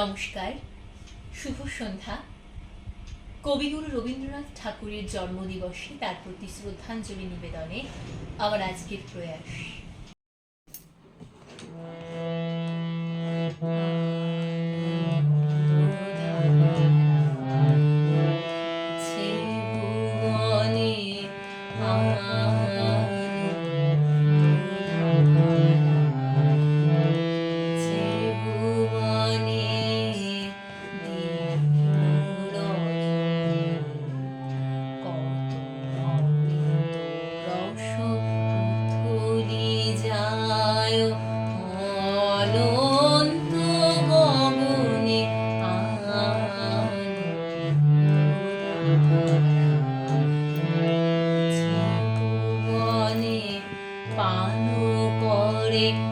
নমস্কার শুভ সন্ধ্যা। কবিগুরু রবীন্দ্রনাথ ঠাকুরের জন্মদিবসে তার প্রতি শ্রদ্ধাঞ্জলি নিবেদনে আমার আজকের প্রয়াস। day.